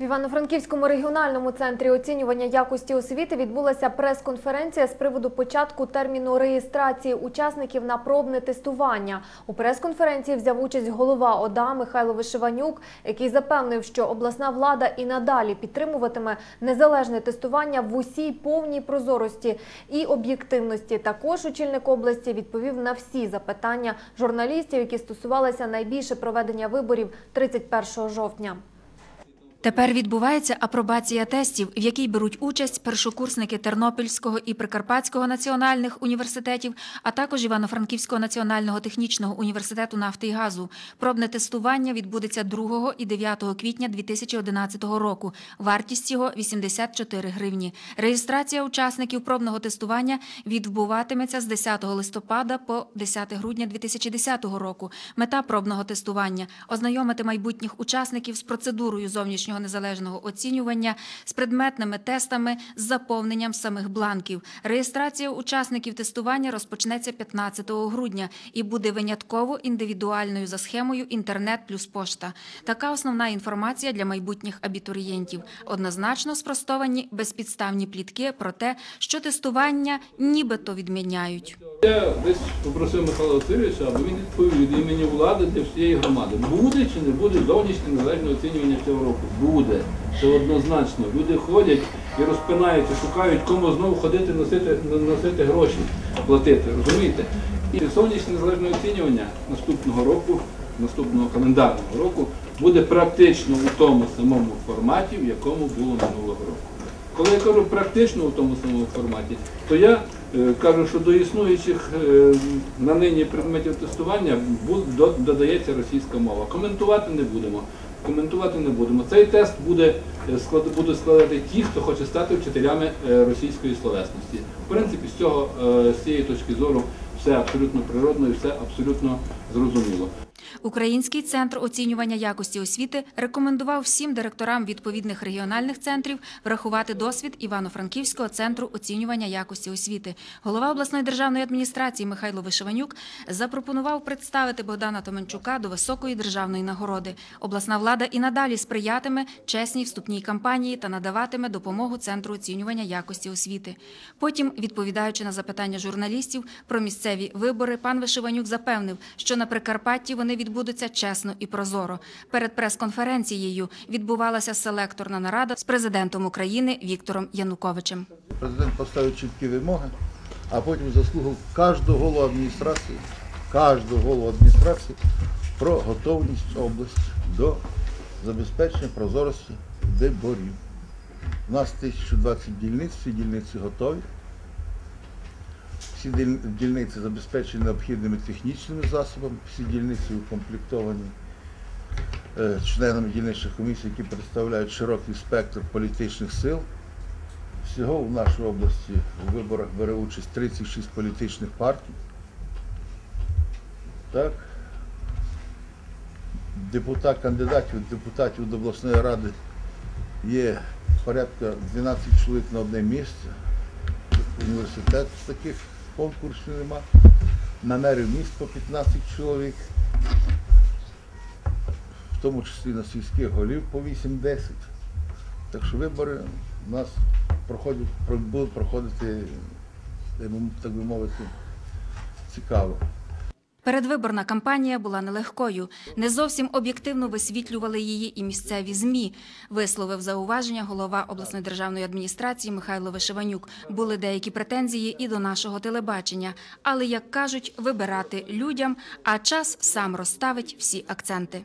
В Івано-Франківському регіональному центрі оцінювання якості освіти відбулася прес-конференція з приводу початку терміну реєстрації учасників на пробне тестування. У прес-конференції взяв участь голова ОДА Михайло Вишиванюк, який запевнив, що обласна влада і надалі підтримуватиме незалежне тестування в усій повній прозорості і об'єктивності. Також очільник області відповів на всі запитання журналістів, які стосувалися найбільше проведення виборів 31 жовтня. Тепер відбувається апробація тестів, в якій беруть участь першокурсники Тернопільського і Прикарпатського національних університетів, а також Івано-Франківського національного технічного університету нафти і газу. Пробне тестування відбудеться 2 і 9 квітня 2011 року. Вартість його 84 гривні. Реєстрація учасників пробного тестування відбуватиметься з 10 листопада по 10 грудня 2010 року. Мета пробного тестування ознайомити майбутніх учасників з процедурою зовнішнього незалежного оцінювання, з предметними тестами, з заповненням самих бланків. Реєстрація учасників тестування розпочнеться 15 грудня і буде винятково індивідуальною за схемою інтернет плюс пошта. Така основна інформація для майбутніх абітурієнтів. Однозначно спростовані безпідставні плітки про те, що тестування нібито відміняють. Я десь попросив Михайла Васильовича, аби він відповів від імені влади для всієї громади. Буде чи не буде зовнішнє незалежне оцінювання цього року? Буде. Це однозначно. Люди ходять і розпинаються, шукають, кому знову ходити, носити, носити гроші, платити. Розумієте? І зовнішнє незалежне оцінювання наступного року, наступного календарного року, буде практично у тому самому форматі, в якому було минулого року. Коли я кажу практично у тому самому форматі, то я е, кажу, що до існуючих е, на нині предметів тестування додається російська мова. Коментувати не будемо. Коментувати не будемо. Цей тест буде е, будуть складати ті, хто хоче стати вчителями е, російської словесності. В принципі, з цього е, з цієї точки зору все абсолютно природно і все абсолютно зрозуміло. Український центр оцінювання якості освіти рекомендував всім директорам відповідних регіональних центрів врахувати досвід Івано-Франківського центру оцінювання якості освіти. Голова обласної державної адміністрації Михайло Вишиванюк запропонував представити Богдана Томенчука до високої державної нагороди. Обласна влада і надалі сприятиме чесній вступній кампанії та надаватиме допомогу центру оцінювання якості освіти. Потім, відповідаючи на запитання журналістів про місцеві вибори, пан Вишиванюк запевнив, що на Прикарпатті вони відбудуться чесно і прозоро. Перед прес-конференцією відбувалася селекторна нарада з президентом України Віктором Януковичем. Президент поставив чіткі вимоги, а потім заслухав кожного голову адміністрації, кожного голову адміністрації про готовність області до забезпечення прозорості виборів. У нас 1020 дільниць, всі дільниці готові. Всі дільниці забезпечені необхідними технічними засобами, всі дільниці укомплектовані е, членами дільничних комісій, які представляють широкий спектр політичних сил. Всього в нашій області у виборах бере участь 36 політичних партій. Так. Депутат, кандидатів, депутатів до обласної ради є порядка 12 чоловік на одне місце. Університет таких конкурсів нема. На мерів міст по 15 чоловік, в тому числі на сільських голів по 8-10. Так що вибори у нас проходять, будуть проходити, так би мовити, цікаво. Передвиборна кампанія була нелегкою. Не зовсім об'єктивно висвітлювали її і місцеві змі. Висловив зауваження голова обласної державної адміністрації Михайло Вишиванюк. Були деякі претензії і до нашого телебачення. Але як кажуть, вибирати людям, а час сам розставить всі акценти.